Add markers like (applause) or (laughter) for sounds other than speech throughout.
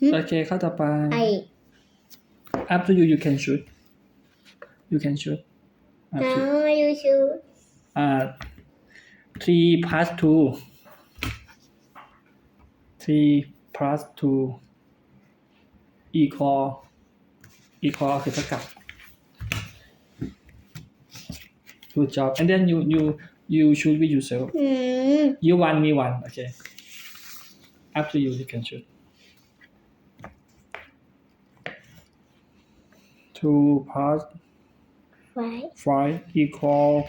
Hmm? โอเคเข้าต่อไป I up to you you can shoot you can shoot up to now you should uh three plus two three plus two equal equal คือเท่ากับ good job and then you you you shoot with yourself อืม you one me one okay up to you you can shoot 2 plus Five. 5 equal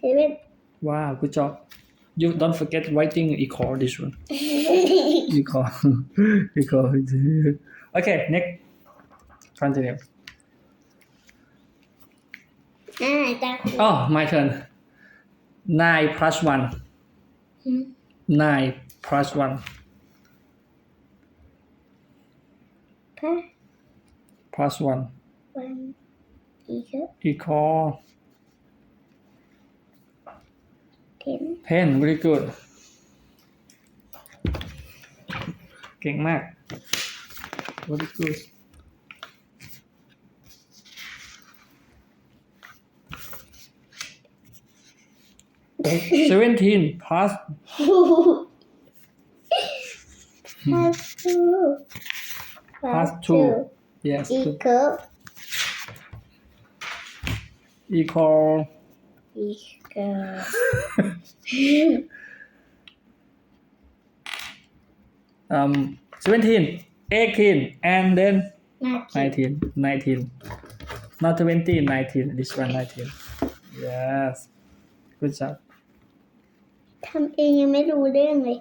Seven. wow good job. You don't forget writing equal this one. (laughs) Equal equal (laughs) (laughs) okay next continue. Ah, oh my turn. 9 plus 1 Hmm. 9 plus 1 Upper. Plus one. One. Equal. Equal. Ten. Ten. Very good. เก่งมาก very good เซเว่นทีนพาส Plus two. plus two yes good. equal equal equal (laughs) um 17 18 and then นาที 19 19 not 20 19 this one 19 yes good job ทำเองยังไม่รู้เรื่องเลย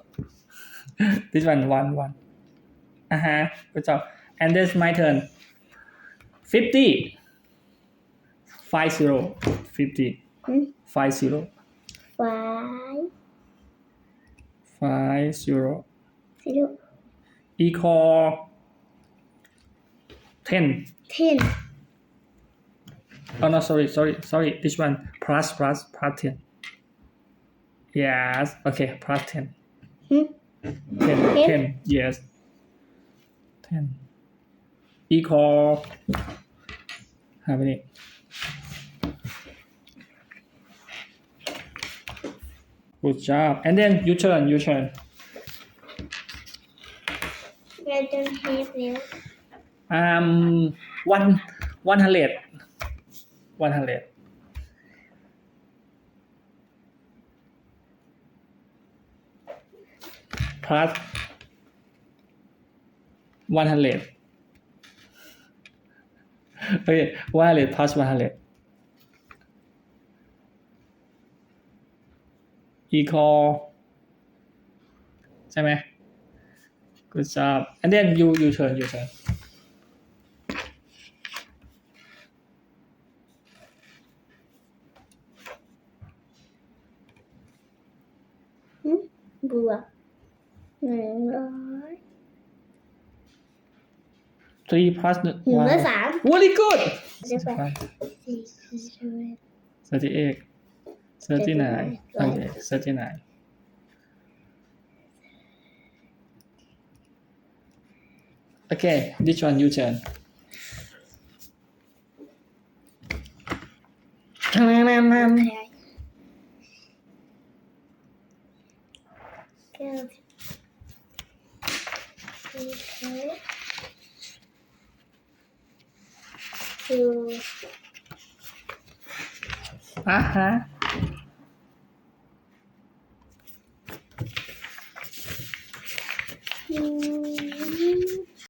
(laughs) this one one one uh-huh. Good job. And this is my turn. 50 five zero. 50หืม five zero. Five. Five zero. Zero. Equal 10 10. Oh no, sorry, sorry, sorry. This one. Plus plus plus ten. Yes. Okay, plus ten. นอีคอหาไปนี่กู job and then you turn you turn I don't have you um one one hundred one hundred พลัส Plus one hundred. Okay, one hundred plus one hundred. Equal ใช่ไหม Good job. And then you you turn you turn. บวกหนึ่งร้อย three plus หนึ่งร้อยสาม Very good. ใช่ปะสี่สิบเอ็ด thirty eight, thirty nine, okay, thirty nine. Okay, this one you turn. เก้าสิบ Aham. Hum.